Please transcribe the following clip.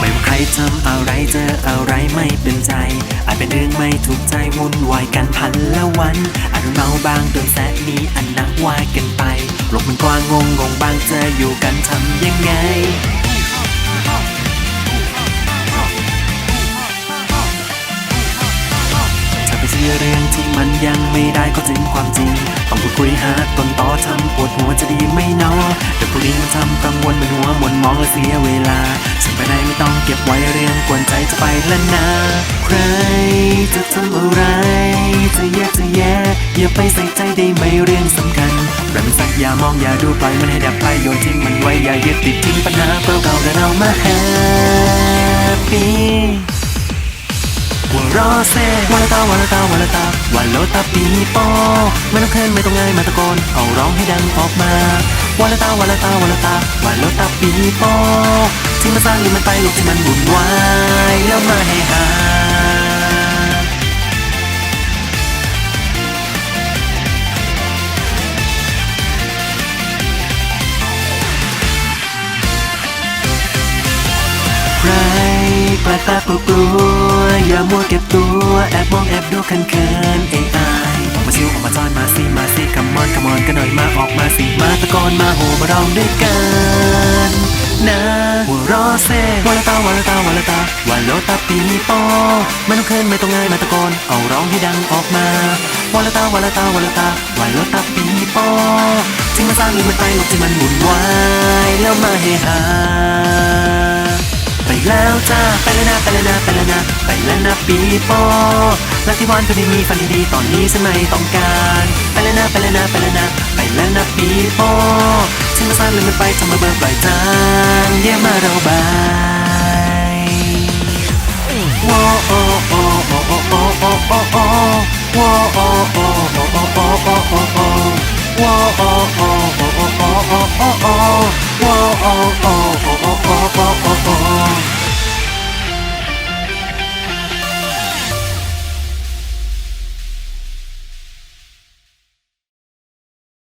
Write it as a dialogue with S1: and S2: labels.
S1: ไม่ว่าใครทำอะไรเจออะไรไม่เป็นใจ อาจเป็นเรื่องไม่ถูกใจวุ่นวายกันพันละวันอาจเมาบางโดนแสะมีอันนักวายกันไปโลกมันกว้างงงงงบางเจออยู่กันทำยังไง เรื่องที่มันยังไม่ได้ก็ถึงความจริง ต้องพูดคุยหาต้นต่อทำปวดหัวจะดีไม่นอแต่ผู้นี้มันทำกังวลเป็นหัวหมนมองและเสียเวลาฉันไปไหนไม่ต้องเก็บไว้เรื่องกวนใจจะไปแล้วนะ ใครจะทำอะไร จะแยกจะแย่อย่าไปใส่ใจได้ไหมเรื่องสำคัญแบบมันสักอย่ามองอย่าดูปล่อยมันให้ดับไปโยนทิ้งมันไว้อย่ายึดติดทิ้งปัญหาเก่าๆแล้วเอามาแฮปปี้ รอเซ่วันละตาวันละตาวันละตาวันโลตาปีโป้ไม่ต้องเคินไม่ต้องไงายมาตะโกนเอาร้องให้ดังออกมาวันละตาวันละตาวันละตาวันโลตาปีโป้ที่มาสร้างหรือมันไปลูกที่มันวุ่นวายแล้วมาให้หาใคร แปลกตากลัวกลัวอย่ามัวเก็บตัวแอบมองแอบดูคันเคินเอไอออกมาชิวออกมาจอนมาสิมาสิคัมมอนคัมมอนกันหน่อยมาออกมาสิมาตะโกนมาโหมาร้องด้วยกันนะหัวรอเซวันลตาวันลตาวันลตาวันโลตาปีโป้ไม่ต้องเคินไม่ต้องง่ายมาตะโกนเอาร้องให้ดังออกมาวันลตาวันลตาวันลตาวันโลตาปีโป้ที่มาสร้างหรือมันไปโลกที่มันหมุนวายแล้วมาให้หาไปแล้วจ้า ไปแล้วนะไปแล้วนะไปแล้วนะไปแล้วนะปีโป้รักที่วันตัวนี้มีฝันดีๆตอนนี้ฉันไม่ต้องการไปแล้วนะไปแล้วนะไปแล้วนะไปแล้วนะปีโป้ฉันมาสั้นเลยไมันไปทำมาเบอร์ปล่อยจางเยี่ยมมาเราบายโอ้โอโอโอโอโอโอโอโอ้โอโอโอโอโอโอโอโอ้โอโอโอโอโอโอโอ้โอโอ